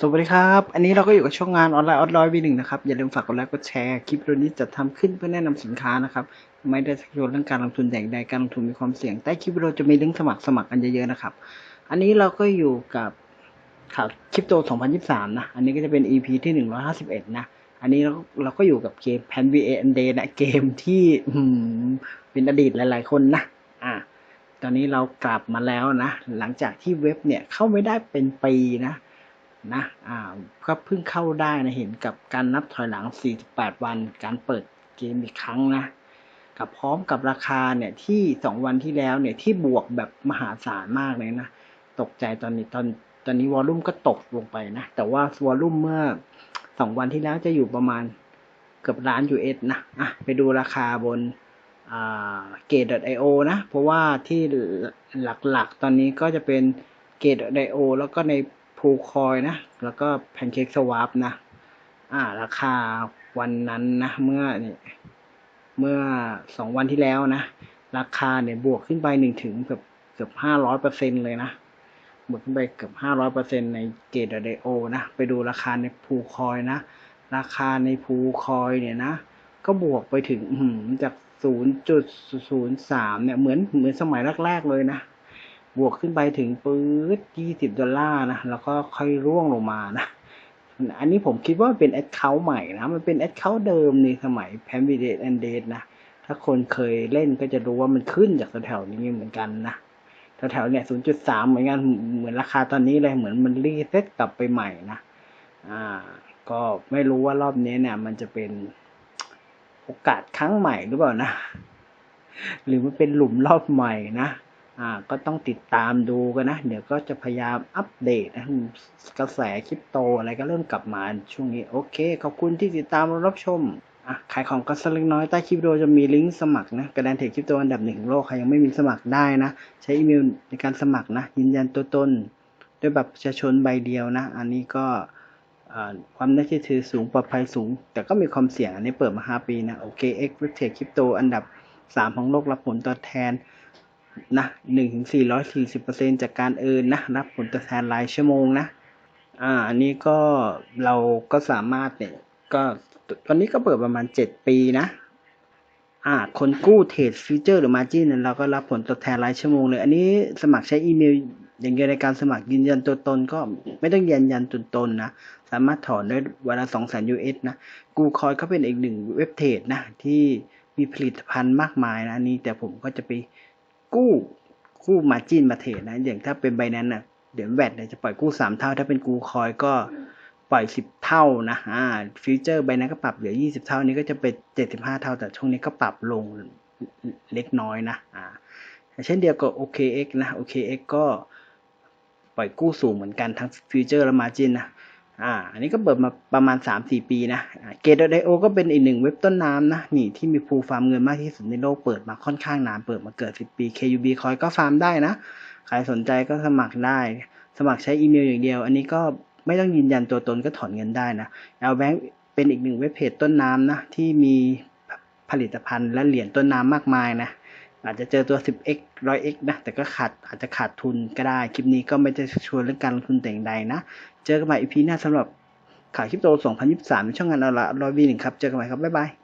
สวัสดีครับ อันนี้เราก็อยู่กับช่องงานออนไลน์ออนไลน์วีหนึ่งนะครับ อย่าลืมฝากกดไลค์กดแชร์ คลิปวิดีโอนี้จะทำขึ้นเพื่อแนะนำสินค้านะครับ ไม่ได้ชักชวนเรื่องการลงทุนแต่งใดการลงทุนมีความเสี่ยง ใต้คลิปวิดีโอจะมีลิงก์สมัครสมัครกันเยอะๆนะครับ อันนี้เราก็อยู่กับข่าวคริปโต 2023 นะ อันนี้ก็จะเป็น EP ที่ 151 นะ อันนี้เราเราก็อยู่กับเกม Pan VA and Day นะเกมที่เป็นอดีตหลาย ๆ คนนะ อ่า ตอนนี้เรากลับมาแล้วนะ หลังจากที่เว็บเนี่ยเข้าไม่ได้เป็นปีนะ นะอ่าก็เพิ่งเข้าได้นะเห็นกับการนับถอยหลัง 48 วันการเปิดเกมอีกครั้งนะกับพร้อมกับราคาเนี่ยที่ 2 วันที่แล้วเนี่ยที่บวกแบบมหาศาลมากเลยนะตกใจตอนนี้ตอนตอนนี้วอลลุ่มก็ตกลงไปนะ แต่ว่าวอลลุ่มเมื่อ 2 วันที่แล้วจะอยู่ประมาณเกือบล้าน US นะอะไปดูราคาบนอ่า gate.io นะ เพราะว่าที่หลักๆตอนนี้ก็จะเป็น gate.io แล้วก็ใน พูคอยนะ แล้วก็ pancake swap นะ อ่า ราคาวันนั้นนะ เมื่อนี่เมื่อสองวันที่แล้วนะ ราคาเนี่ยบวกขึ้นไปหนึ่งถึงเกือบเกือบห้าร้อยเปอร์เซ็นเลยนะบวกขึ้นไปเกือบห้าร้อยเปอร์เซ็นในเกตเดโอนะ ไปดูราคาในพูคอยนะ ราคาในพูคอยเนี่ยนะ ก็บวกไปถึงหือจากศูนย์จุดศูนย์สามเนี่ยเหมือนเหมือนสมัยแรกๆเลยนะ บวกขึ้นไปถึงปื๊ดยี่สิบดอลลาร์นะ แล้วก็ค่อยร่วงลงมานะ อันนี้ผมคิดว่าเป็นแอดเคาท์ใหม่นะ มันเป็นแอดเคาท์เดิมในสมัยแพมบิเดตแอนเดตนะ ถ้าคนเคยเล่นก็จะรู้ว่ามันขึ้นจากแถวๆนี้เหมือนกันนะแถวๆเนี่ยศูนย์จุดสามเหมือนกัน เหมือนราคาตอนนี้เลย เหมือนมันรีเซ็ตกลับไปใหม่นะ อ่า ก็ไม่รู้ว่ารอบนี้เนี่ย มันจะเป็นโอกาสครั้งใหม่หรือเปล่านะ หรือมันเป็นหลุมรอบใหม่นะ อ่าก็ต้องติดตามดูกันนะ เดี๋ยวก็จะพยายามอัปเดตนะกระแสคริปโตอะไรก็เริ่มกลับมาช่วงนี้ โอเค ขอบคุณที่ติดตามรับชมอะขายของกันสักเล็กน้อยใต้คลิปวิดีโอจะมีลิงก์สมัครนะกระดานเทรดคริปโตอันดับหนึ่งของโลกใครยังไม่มีสมัครได้นะ ใช้อีเมลในการสมัครนะ ยืนยันตัวตนด้วยบัตรประชาชนใบเดียวนะ อันนี้ก็ความน่าเชื่อถือสูงปลอดภัยสูง แต่ก็มีความเสี่ยงอันนี้เปิดมา 5 ปีนะ โอเค X เว็บเทรดคริปโตอันดับ 3 ของโลกรับผลตอบแทน นะหนึ่งถึงสี่ร้อยสี่สิบเปอร์เซ็นจากการเอินนะรับผลตอบแทนรายชั่วโมงนะ อ่า อันนี้ก็เราก็สามารถเนี่ย ก็ตอนนี้ก็เปิดประมาณเจ็ดปีนะอ่าคนกู้เทรดฟิวเจอร์หรือมาจิ้นเราก็รับผลตอบแทนรายชั่วโมงเลย อันนี้สมัครใช้อีเมล อย่างเดียวในการสมัครยืนยันตัวตนก็ไม่ต้องยืนยันตัวตนนะ สามารถถอนได้วันละสองแสนยูเอสนะ กูคอยก็เป็นอีกหนึ่งเว็บเทรดนะ ที่มีผลิตภัณฑ์มากมายนะอันนี้แต่ผมก็จะไป กู้กู้มาจิ้นมาเทรดนะ อย่างถ้าเป็นใบนั้นนะเดี๋ยวแวดเนี่ยจะปล่อยกู้สามเท่า ถ้าเป็นกูคอยก็ปล่อยสิบเท่านะอ่าฟิวเจอร์ใบนั้นก็ปรับเหลือยี่สิบเท่านี้ก็จะเป็นเจ็ดสิบห้าเท่า แต่ช่วงนี้ก็ปรับลงเล็กน้อยนะอ่าเช่นเดียวกับ OKX นะ OKX ก็ปล่อยกู้สูงเหมือนกันทั้งฟิวเจอร์และมาจิ้นนะ อ่า อันนี้ก็เปิดมาประมาณ 3-4 ปีนะเกตไดโอก็เป็นอีกหนึ่งเว็บต้นน้ำนะ นี่ที่มีพูลฟาร์มเงินมากที่สุดในโลกเปิดมาค่อนข้างนาน เปิดมาเกิด 10 ปี KUB คอยก็ฟาร์มได้นะ ใครสนใจก็สมัครได้ สมัครใช้อีเมลอย่างเดียว อันนี้ก็ไม่ต้องยืนยันตัวตนก็ถอนเงินได้นะ l b a n k เป็นอีกหนึ่งเว็บเพจต้นน้ำนะที่มีผลิตภัณฑ์และเหรียญต้นน้ำมากมายนะ อาจจะเจอตัว 10x 100x นะ แต่ก็ขาดอาจจะขาดทุนก็ได้ คลิปนี้ก็ไม่ได้ชวนเรื่องการลงทุนแต่อย่างใดนะ เจอกันใหม่ EP หน้าสำหรับขายคริปโต 2023 ในช่องงานออนไลน์ร้อยวีหนึ่งครับ เจอกันใหม่ครับ บ๊ายบาย